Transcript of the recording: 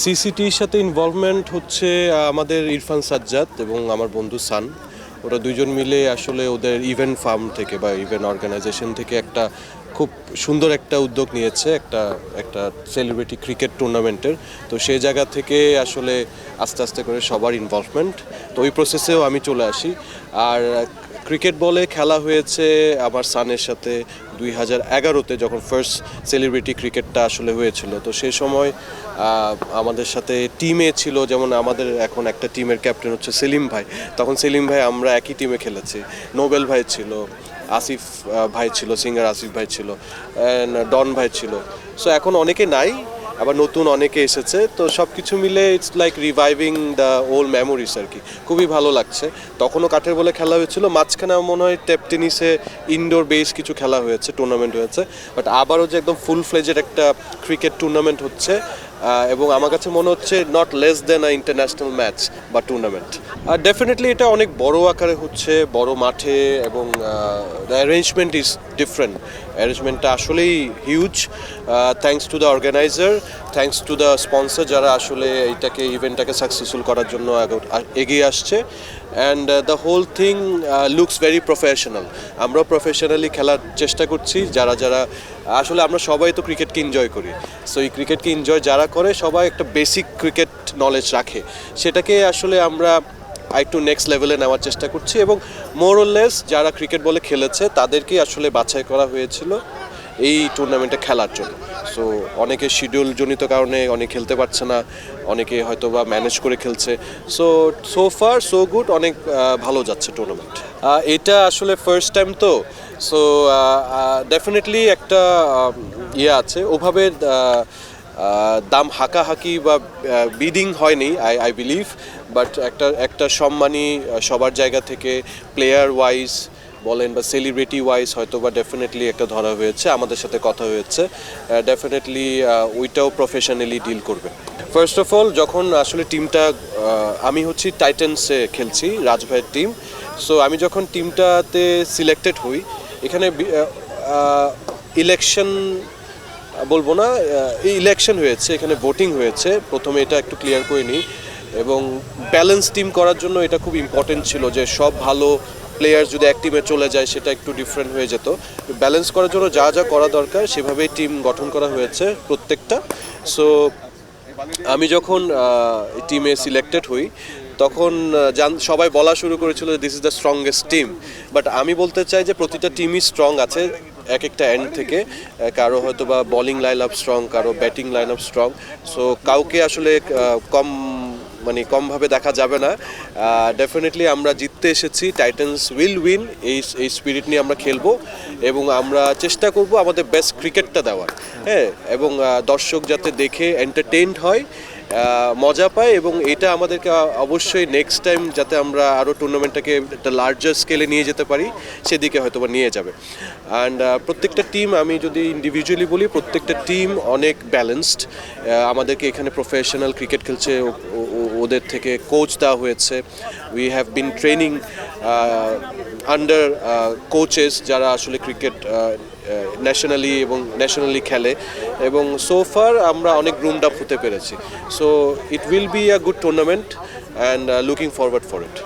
সিসিটির সাথে ইনভলভমেন্ট হচ্ছে আমাদের ইরফান সাজ্জাদ এবং আমার বন্ধু সান। ওরা দুজন মিলে আসলে ওদের ইভেন্ট ফার্ম থেকে বা ইভেন্ট অর্গানাইজেশন থেকে একটা খুব সুন্দর একটা উদ্যোগ নিয়েছে, একটা একটা সেলিব্রিটি ক্রিকেট টুর্নামেন্টের তো সেই জায়গা থেকে আসলে আস্তে আস্তে করে সবার ইনভলভমেন্ট তো ওই প্রসেসেও আমি চলে আসি। আর ক্রিকেট বলে খেলা হয়েছে আমার সানের সাথে দুই হাজার এগারোতে যখন ফার্স্ট সেলিব্রিটি ক্রিকেটটা আসলে হয়েছিল। তো সেই সময় আমাদের সাথে টিমে ছিল, যেমন আমাদের এখন একটা টিমের ক্যাপ্টেন হচ্ছে সেলিম ভাই। তখন সেলিম ভাই আমরা একই টিমে খেলেছি। নোবেল ভাই ছিল, আসিফ ভাই ছিল সিঙ্গার আসিফ ভাই ছিল ডন ভাই ছিল। সো এখন অনেকে নাই আবার নতুন অনেকে এসেছে, তো সব কিছু মিলে it's like reviving the old memories আর কি। খুবই ভালো লাগছে। তখনও কাঠের বলে খেলা হয়েছিল, মাঝখানে আমার মনে হয় টেপ টেনিসে ইনডোর বেস কিছু খেলা হয়েছে টুর্নামেন্ট হয়েছে। বাট আবারও যে একদম ফুল ফ্লেজের একটা ক্রিকেট টুর্নামেন্ট হচ্ছে এবং আমার কাছে মনে হচ্ছে not less than a international match বা টুর্নামেন্ট আর ডেফিনেটলি এটা অনেক বড় আকারে হচ্ছে, বড় মাঠে এবং অ্যারেঞ্জমেন্ট ইজ ডিফারেন্ট অ্যারেঞ্জমেন্টটা আসলেই huge thanks to the organiser thanks to the sponsor যারা আসলে এইটাকে ইভেন্টটাকে সাকসেসফুল করার জন্য এগিয়ে আসছে। And the whole thing looks very professional আমরাও প্রফেশনালি খেলার চেষ্টা করছি, যারা যারা, আসলে আমরা সবাই তো ক্রিকেটকে এনজয় করি। সো এই ক্রিকেটকে এনজয় যারা করে, সবাই একটা বেসিক ক্রিকেট নলেজ রাখে। সেটাকে আসলে আমরা একটু নেক্সট লেভেলে নেওয়ার চেষ্টা করছি এবং মোরলেস যারা ক্রিকেট বলে খেলেছে, তাদেরকেই আসলে বাছাই করা হয়েছিল। এই টুর্নামেন্টে খেলার জন্য। সো অনেকে শিডিউল জনিত কারণে অনেকে খেলতে পারছে না, অনেকে হয়তো বা ম্যানেজ করে খেলছে। So so far so good অনেক ভালো যাচ্ছে টুর্নামেন্ট এটা আসলে ফার্স্ট টাইম তো। সো ডেফিনেটলি একটা ইয়ে আছে। ওভাবে দাম হাকাহাকি বা বিডিং হয়নি আই আই বিলিভ বাট একটা একটা সম্মানী সবার জায়গা থেকে প্লেয়ার ওয়াইজ বলেন বা সেলিব্রিটি ওয়াইজ হয়তো বা ডেফিনেটলি একটা ধরা হয়েছে, আমাদের সাথে কথা হয়েছে। ডেফিনেটলি ওইটাও প্রফেশনালি ডিল করবে। ফার্স্ট অফ অল যখন আসলে টিমটা আমি হচ্ছি টাইটান্সে খেলছি, রাজভাইয়ের টিম সো আমি যখন টিমটাতে সিলেক্টেড হই, এখানে ইলেকশন বলব না এই ইলেকশন হয়েছে, এখানে ভোটিং হয়েছে। প্রথমে এটা একটু ক্লিয়ার করে নিই। এবং ব্যালেন্স টিম করার জন্য এটা খুব ইম্পর্টেন্ট ছিল যে সব ভালো প্লেয়ার যদি এক টিমে চলে যায়, সেটা একটু ডিফারেন্ট হয়ে যেত। ব্যালেন্স করার জন্য যা যা করা দরকার, সেভাবেই টিম গঠন করা হয়েছে প্রত্যেকটা। সো আমি যখন টিমে সিলেক্টেড হই, তখন জান, সবাই বলা শুরু করেছিল this is the strongest team but আমি বলতে চাই যে প্রতিটা টিমই স্ট্রং আছে এক একটা এন্ড থেকে। কারও হয়তো বা বলিং লাইন আপ স্ট্রং কারও batting line up strong so কাউকে আসলে কম মানে কমভাবে দেখা যাবে না। ডেফিনেটলি আমরা জিততে এসেছি। টাইটান্স উইল উইন এই এই স্পিরিট নিয়ে আমরা খেলব এবং আমরা চেষ্টা করব আমাদের বেস্ট ক্রিকেটটা দেওয়ার। হ্যাঁ এবং দর্শক যাতে দেখে এন্টারটেইনড হয়। মজা পায় এবং এটা আমাদেরকে অবশ্যই নেক্সট টাইম যাতে আমরা আরও টুর্নামেন্টটাকে একটা লার্জার স্কেলে নিয়ে যেতে পারি, সেদিকে হয়তো বা নিয়ে যাবে। অ্যান্ড প্রত্যেকটা টিম আমি যদি ইন্ডিভিজুয়ালি বলি, প্রত্যেকটা টিম অনেক ব্যালেন্সড আমাদেরকে এখানে প্রফেশনাল ক্রিকেট খেলছে ওদের থেকে কোচ দেওয়া হয়েছে। We have been training under coaches যারা আসলে ক্রিকেট ন্যাশনালি এবং ন্যাশনালি খেলে। এবং সোফার আমরা অনেক রুমড আপ হতে পেরেছি। So it will be a good tournament and looking forward for it